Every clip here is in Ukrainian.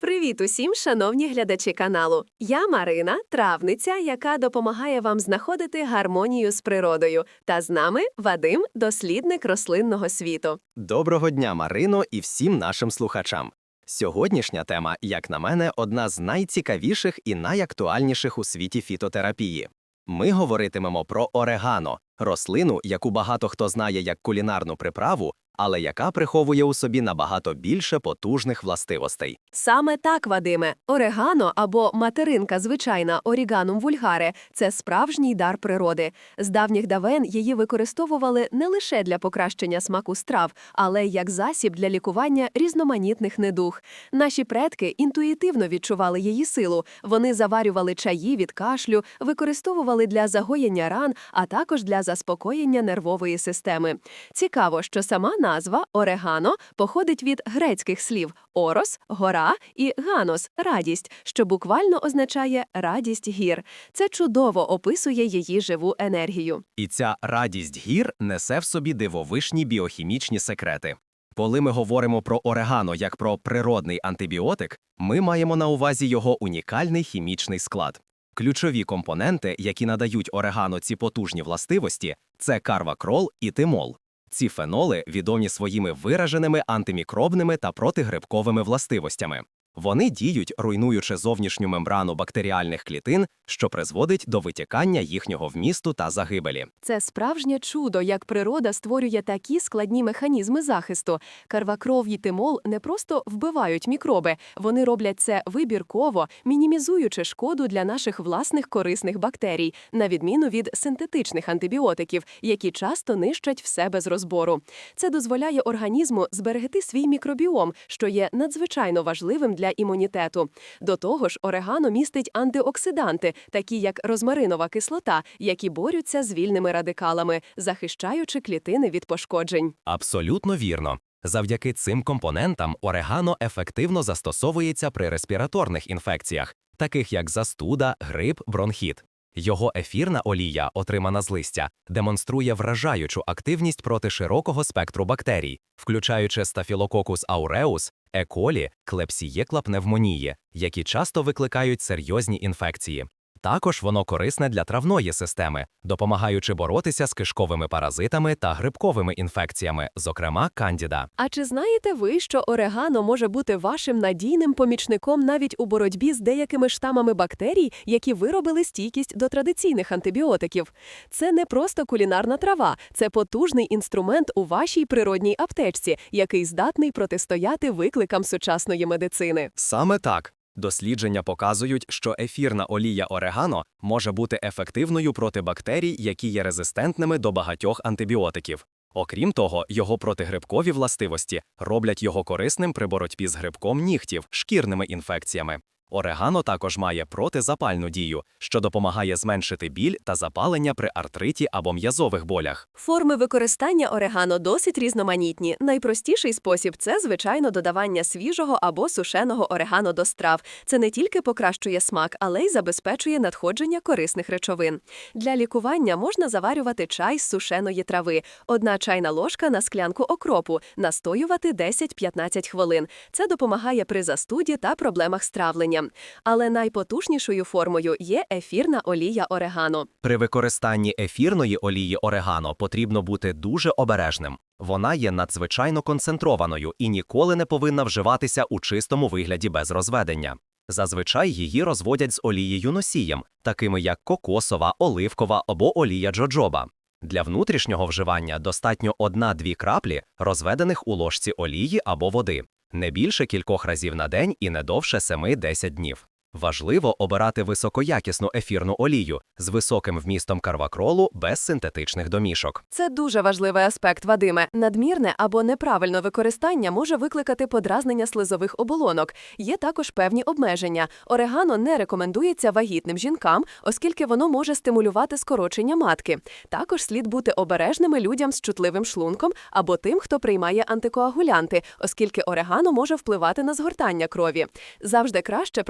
Привіт усім, шановні глядачі каналу. Я Марина, травниця, яка допомагає вам знаходити гармонію з природою. Та з нами Вадим, дослідник рослинного світу. Доброго дня, Марино, і всім нашим слухачам. Сьогоднішня тема, як на мене, одна з найцікавіших і найактуальніших у світі фітотерапії. Ми говоритимемо про орегано, рослину, яку багато хто знає як кулінарну приправу, але яка приховує у собі набагато більше потужних властивостей. Саме так, Вадиме, орегано або материнка звичайна оріганум вульгаре це справжній дар природи. З давніх давен її використовували не лише для покращення смаку страв, але й як засіб для лікування різноманітних недуг. Наші предки інтуїтивно відчували її силу. Вони заварювали чаї від кашлю, використовували для загоєння ран, а також для заспокоєння нервової системи. Цікаво, що сама назва орегано походить від грецьких слів орос гора і ганос радість, що буквально означає радість гір. Це чудово описує її живу енергію. І ця радість гір несе в собі дивовишні біохімічні секрети. Коли ми говоримо про орегано як про природний антибіотик, ми маємо на увазі його унікальний хімічний склад. Ключові компоненти, які надають орегано ці потужні властивості, це карвакрол і тимол. Ці феноли відомі своїми вираженими антимікробними та протигрибковими властивостями. Вони діють, руйнуючи зовнішню мембрану бактеріальних клітин, що призводить до витікання їхнього вмісту та загибелі. Це справжнє чудо, як природа створює такі складні механізми захисту. Карвакров і тимол не просто вбивають мікроби, вони роблять це вибірково, мінімізуючи шкоду для наших власних корисних бактерій, на відміну від синтетичних антибіотиків, які часто нищать все без розбору. Це дозволяє організму зберегти свій мікробіом, що є надзвичайно важливим для імунітету. До того ж, орегано містить антиоксиданти, такі як розмаринова кислота, які борються з вільними радикалами, захищаючи клітини від пошкоджень. Абсолютно вірно. Завдяки цим компонентам орегано ефективно застосовується при респіраторних інфекціях, таких як застуда, грип, бронхіт. Його ефірна олія, отримана з листя, демонструє вражаючу активність проти широкого спектру бактерій, включаючи стафілококус ауреус, еколі, клепсієкла пневмонії, які часто викликають серйозні інфекції. Також воно корисне для травної системи, допомагаючи боротися з кишковими паразитами та грибковими інфекціями, зокрема кандіда. А чи знаєте ви, що орегано може бути вашим надійним помічником навіть у боротьбі з деякими штамами бактерій, які виробили стійкість до традиційних антибіотиків? Це не просто кулінарна трава, це потужний інструмент у вашій природній аптечці, який здатний протистояти викликам сучасної медицини. Саме так. Дослідження показують, що ефірна олія орегано може бути ефективною проти бактерій, які є резистентними до багатьох антибіотиків. Окрім того, його протигрибкові властивості роблять його корисним при боротьбі з грибком нігтів, шкірними інфекціями. Орегано також має протизапальну дію, що допомагає зменшити біль та запалення при артриті або м'язових болях. Форми використання орегано досить різноманітні. Найпростіший спосіб це, звичайно, додавання свіжого або сушеного орегано до страв. Це не тільки покращує смак, але й забезпечує надходження корисних речовин. Для лікування можна заварювати чай з сушеної трави, одна чайна ложка на склянку окропу, настоювати 10-15 хвилин. Це допомагає при застуді та проблемах з травленням. Але найпотужнішою формою є ефірна олія орегано. При використанні ефірної олії орегано потрібно бути дуже обережним. Вона є надзвичайно концентрованою і ніколи не повинна вживатися у чистому вигляді без розведення. Зазвичай її розводять з олією носієм, такими як кокосова, оливкова або олія джоджоба. Для внутрішнього вживання достатньо 1-2 краплі, розведених у ложці олії або води, не більше кількох разів на день і не довше 7-10 днів. Важливо обирати високоякісну ефірну олію з високим вмістом карвакролу без синтетичних домішок. Це дуже важливий аспект, Вадиме. Надмірне або неправильне використання може викликати подразнення слизових оболонок. Є також певні обмеження. Орегано не рекомендується вагітним жінкам, оскільки воно може стимулювати скорочення матки. Також слід бути обережними людям з чутливим шлунком або тим, хто приймає антикоагулянти, оскільки орегано може впливати на згортання крові. Завжди краще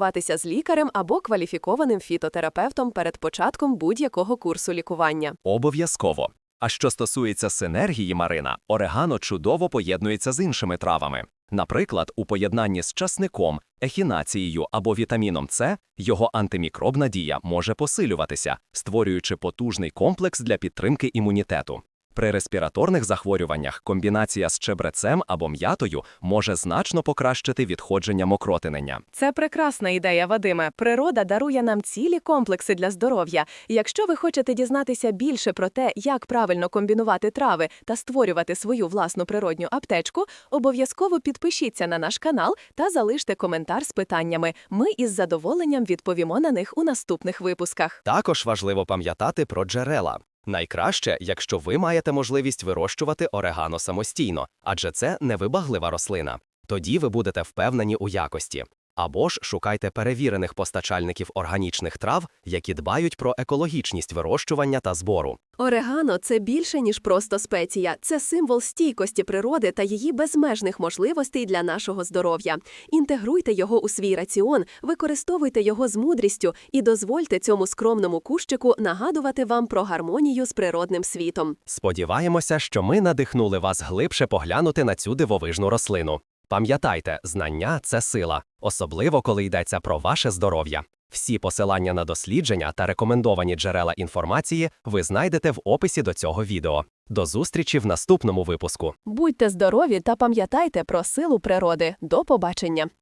проконсультуватися з лікарем або кваліфікованим фітотерапевтом перед початком будь-якого курсу лікування. Обов'язково. А що стосується синергії Марина, орегано чудово поєднується з іншими травами. Наприклад, у поєднанні з часником, ехінацією або вітаміном С його антимікробна дія може посилюватися, створюючи потужний комплекс для підтримки імунітету. При респіраторних захворюваннях комбінація з чебрецем або м'ятою може значно покращити відходження мокротинення. Це прекрасна ідея, Вадиме. Природа дарує нам цілі комплекси для здоров'я. Якщо ви хочете дізнатися більше про те, як правильно комбінувати трави та створювати свою власну природню аптечку, обов'язково підпишіться на наш канал та залиште коментар з питаннями. Ми із задоволенням відповімо на них у наступних випусках. Також важливо пам'ятати про джерела. Найкраще, якщо ви маєте можливість вирощувати орегано самостійно, адже це невибаглива рослина. Тоді ви будете впевнені у якості. Або ж шукайте перевірених постачальників органічних трав, які дбають про екологічність вирощування та збору. Орегано це більше, ніж просто спеція. Це символ стійкості природи та її безмежних можливостей для нашого здоров'я. Інтегруйте його у свій раціон, використовуйте його з мудрістю і дозвольте цьому скромному кущику нагадувати вам про гармонію з природним світом. Сподіваємося, що ми надихнули вас глибше поглянути на цю дивовижну рослину. Пам'ятайте, знання це сила, особливо коли йдеться про ваше здоров'я. Всі посилання на дослідження та рекомендовані джерела інформації ви знайдете в описі до цього відео. До зустрічі в наступному випуску. Будьте здорові та пам'ятайте про силу природи. До побачення!